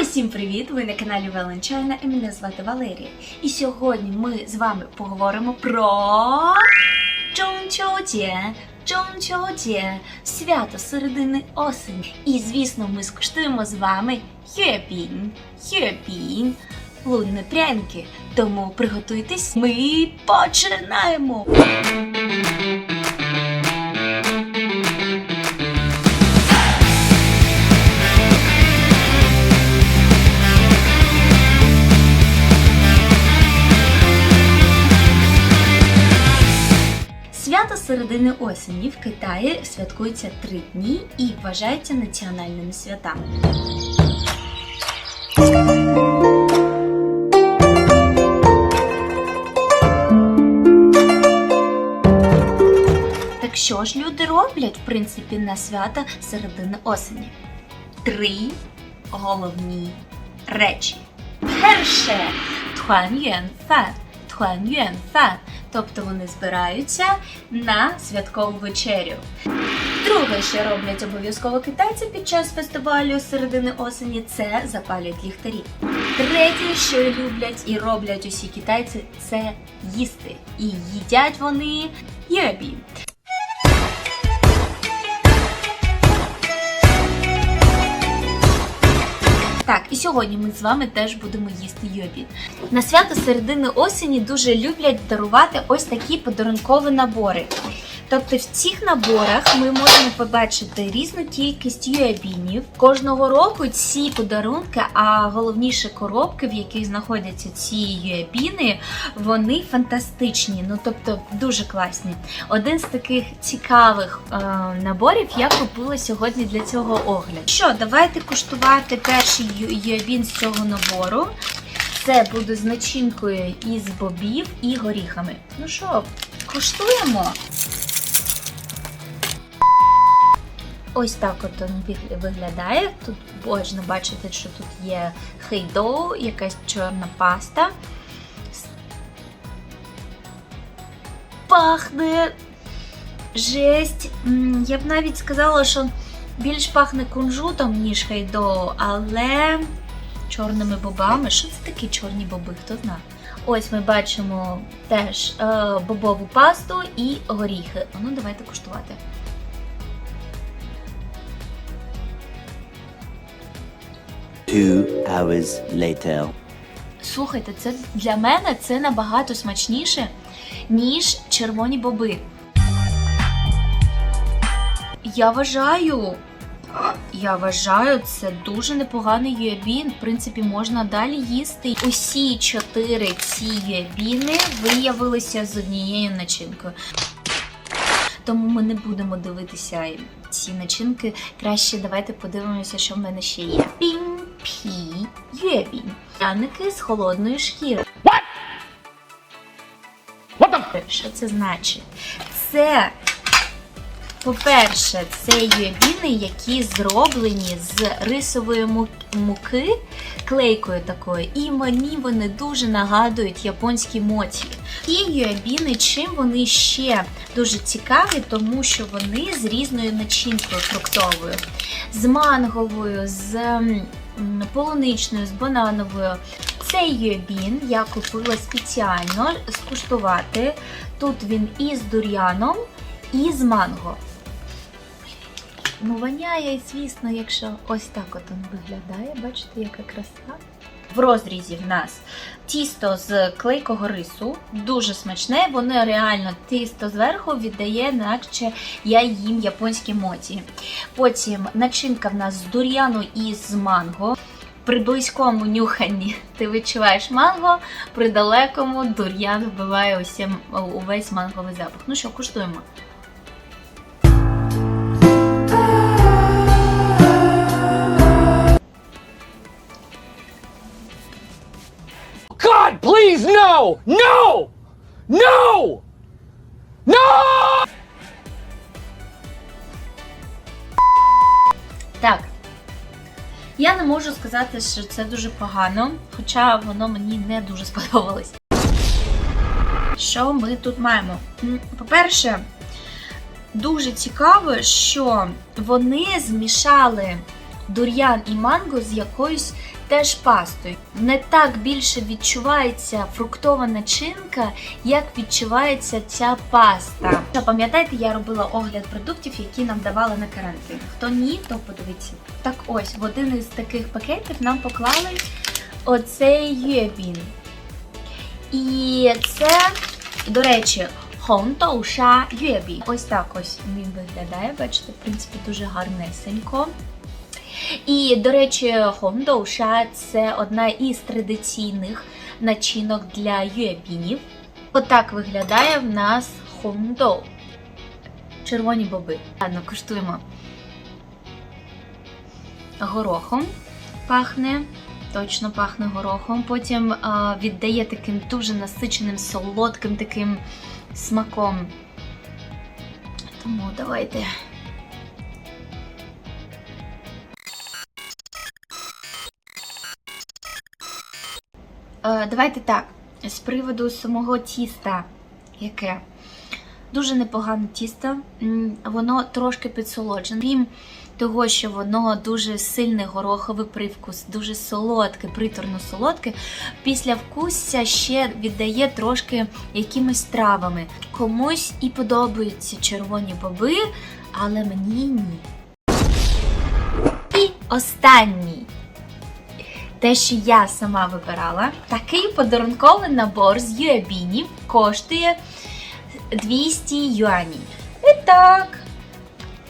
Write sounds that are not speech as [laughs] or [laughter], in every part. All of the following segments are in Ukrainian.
Усім привіт! Ви на каналі Валенчайна і мене звати Валерія. І сьогодні ми з вами поговоримо про Чончоуджє, Чончоуджє, свято середини осені. І звісно, ми скуштуємо з вами Хюепінь, Хюепінь, лунні пряники. Тому приготуйтесь, ми починаємо! Середини осені в Китаї святкується три дні і вважається національними святами. Так що ж люди роблять, в принципі, на свята середини осені? Три головні речі. Перше Туан-юен-фан. Туан-юен-фан. Тобто вони збираються на святкову вечерю. Друге, що роблять обов'язково китайці під час фестивалю середини осені, це запалюють ліхтарі. Третє, що люблять і роблять усі китайці, це їсти. І їдять вони єбі. І сьогодні ми з вами теж будемо їсти йобі. На свято середини осені дуже люблять дарувати ось такі подарункові набори. Тобто в цих наборах ми можемо побачити різну кількість юабінів. Кожного року ці подарунки, а головніше коробки, в яких знаходяться ці юабіни, вони фантастичні, ну тобто дуже класні. Один з таких цікавих е, наборів я купила сьогодні для цього огляду. Що, давайте куштувати перший юабін з цього набору. Це буде з начинкою із бобів і горіхами. Ну що, куштуємо? Ось так от він виглядає. Тут можна бачити, що тут є хейдоу, якась чорна паста. Пахне жесть. Я б навіть сказала, що більш пахне кунжутом, ніж хейдоу, але чорними бобами. Що це такі чорні боби? Хто знає? Ось ми бачимо теж е, бобову пасту і горіхи. Ну, давайте куштувати. Two hours later. Слухайте, це для мене це набагато смачніше, ніж червоні боби. Я вважаю, я вважаю, це дуже непоганий юабін. В принципі, можна далі їсти. Усі чотири ці юабіни виявилися з однією начинкою. Тому ми не будемо дивитися ці начинки. Краще давайте подивимося, що в мене ще є. Пряники з холодної шкіри. Що це значить? Це, по-перше, це юебіни, які зроблені з рисової муки, клейкою такою, і мені вони дуже нагадують японські моті. І юебіни, чим вони ще дуже цікаві, тому що вони з різною начинкою фруктовою, з манговою, з полуничною, з банановою. Цей юебін я купила спеціально скуштувати. Тут він і з дур'яном, і з манго. Ну, воняє, звісно, якщо ось так от він виглядає. Бачите, яка краса. В розрізі в нас тісто з клейкого рису, дуже смачне. Воно реально тісто зверху віддає, наче я їм японські моті. Потім начинка в нас з дур'яну і з манго. При близькому нюханні [laughs] ти відчуваєш манго, при далекому дур'ян вбиває усім, увесь манговий запах. Ну що, куштуємо. No! No! No! No! Так. Я не можу сказати, що це дуже погано, хоча воно мені не дуже сподобалось. Що ми тут маємо? По-перше, дуже цікаво, що вони змішали дур'ян і манго з якоюсь теж пастою. Не так більше відчувається фруктова начинка, як відчувається ця паста. Пам'ятаєте, я робила огляд продуктів, які нам давали на карантин. Хто ні, то подивіться. Так ось, в один із таких пакетів нам поклали оцей юебін. І це, до речі, Хонтоуша Юебі. Ось так ось він виглядає. Бачите, в принципі, дуже гарнесенько. І, до речі, Хондоуша це одна із традиційних начинок для юебінів. Отак виглядає в нас хондоу. Червоні боби. Ладно, куштуємо. Горохом пахне. Точно пахне горохом. Потім а, віддає таким дуже насиченим, солодким таким смаком. Тому давайте. Давайте так. З приводу самого тіста, яке дуже непогане тісто, воно трошки підсолоджене. Крім того, що воно дуже сильний гороховий привкус, дуже солодке, приторно солодке. Після вкусся ще віддає трошки якимись травами. Комусь і подобаються червоні боби, але мені ні. І останній. Те, що я сама вибирала, такий подарунковий набор з юабінів коштує 200 юанів. І так.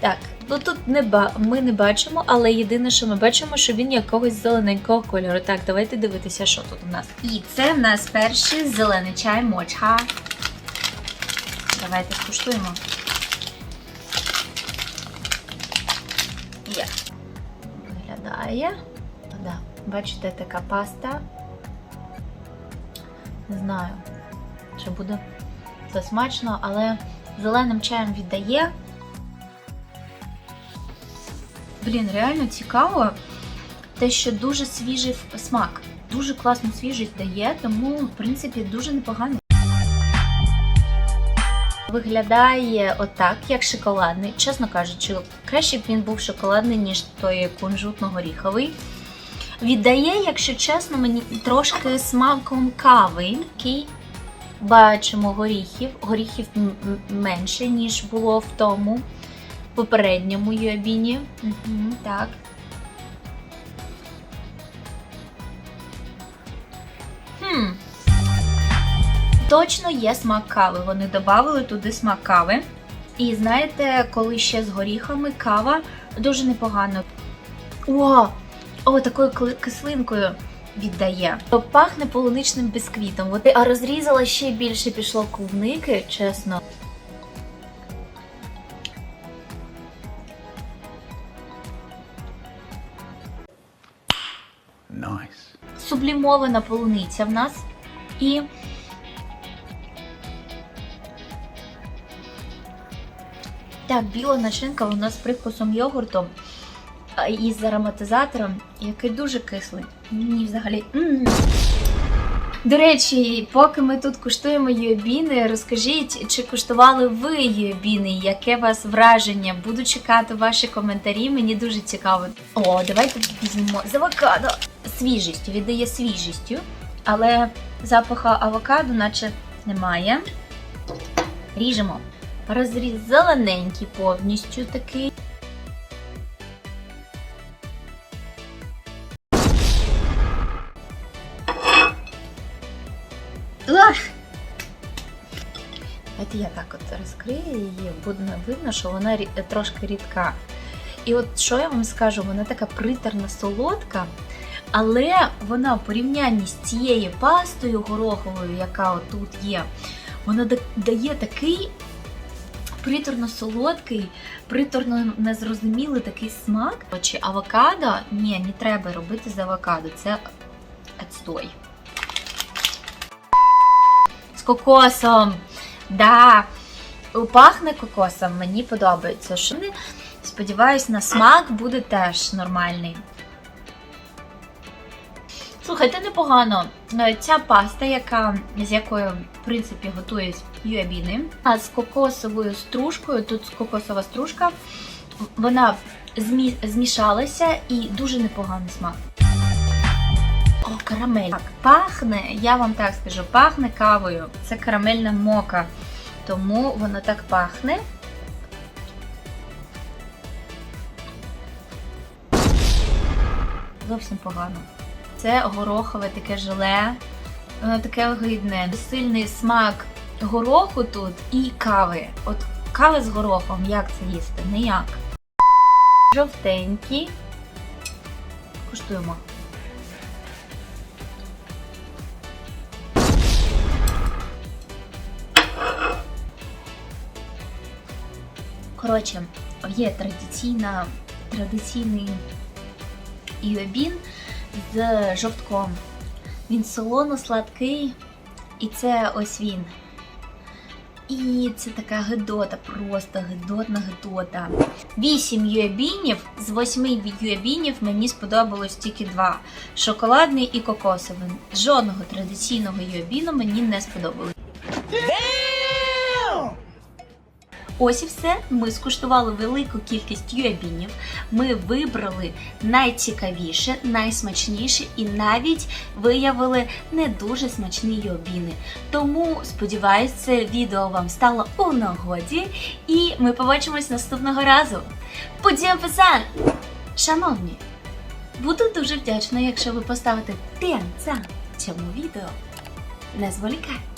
Так, ну тут не ба- ми не бачимо, але єдине, що ми бачимо, що він якогось зелененького кольору. Так, давайте дивитися, що тут у нас. І це в нас перший зелений чай моча. Давайте скуштуємо. Є. Виглядає. Бачите, така паста. Не знаю, чи буде це смачно, але зеленим чаєм віддає. Блін, реально цікаво те, що дуже свіжий смак. Дуже класну свіжість дає, тому, в принципі, дуже непоганий. Виглядає отак, як шоколадний. Чесно кажучи, краще б він був шоколадний, ніж той кунжутно-горіховий. Віддає, якщо чесно, мені трошки смаком кави. Який бачимо горіхів. Горіхів менше, ніж було в тому попередньому юабіні. Угу, так. Хм. Точно є смак кави. Вони додали туди смак кави. І знаєте, коли ще з горіхами кава дуже непогано. О! О, такою кислинкою віддає. Пахне полуничним бісквітом. От, а розрізала ще більше пішло клубники, чесно. Nice. сублімована полуниця в нас. І так, біла начинка у нас з привкусом йогурту а, і з ароматизатором, який дуже кислий. Мені взагалі. До речі, поки ми тут куштуємо юбіни, розкажіть, чи куштували ви юбіни, яке у вас враження? Буду чекати ваші коментарі, мені дуже цікаво. О, давайте візьмемо з авокадо. Свіжістю, віддає свіжістю, але запаха авокадо наче немає. Ріжемо. Розріз зелененький повністю такий. От її, буде видно, що вона трошки рідка. І от що я вам скажу, вона така приторна солодка, але вона в порівнянні з цією пастою гороховою, яка отут є, вона дає такий приторно-солодкий, приторно незрозумілий такий смак. Чи авокадо? Ні, не треба робити з авокадо, це отстой. З кокосом. Да. Пахне кокосом, мені подобається. Що сподіваюсь, на смак буде теж нормальний. Слухайте, непогано. Е, Ця паста, яка, з якою, в принципі, готують юабіни, а з кокосовою стружкою, тут кокосова стружка, вона змі- змішалася і дуже непоганий смак. О, карамель. Так, пахне, я вам так скажу, пахне кавою. Це карамельна мока. Тому воно так пахне. Зовсім погано. Це горохове таке желе, воно таке огидне. Сильний смак гороху тут і кави. От кави з горохом, як це їсти? Ніяк. Жовтенькі. Куштуємо. Коротше, є традиційна, традиційний іобін з жовтком. Він солоно-сладкий, і це ось він. І це така гидота, просто гидотна гидота. Вісім юебінів, з восьми юебінів мені сподобалось тільки два: шоколадний і кокосовий. Жодного традиційного юебіну мені не сподобалось. Ось і все. Ми скуштували велику кількість юабінів. Ми вибрали найцікавіше, найсмачніше і навіть виявили не дуже смачні юабіни. Тому сподіваюсь, це відео вам стало у нагоді, і ми побачимось наступного разу. Подім пасан! Шановні, буду дуже вдячна, якщо ви поставите тенца цьому відео. Не зволікайте.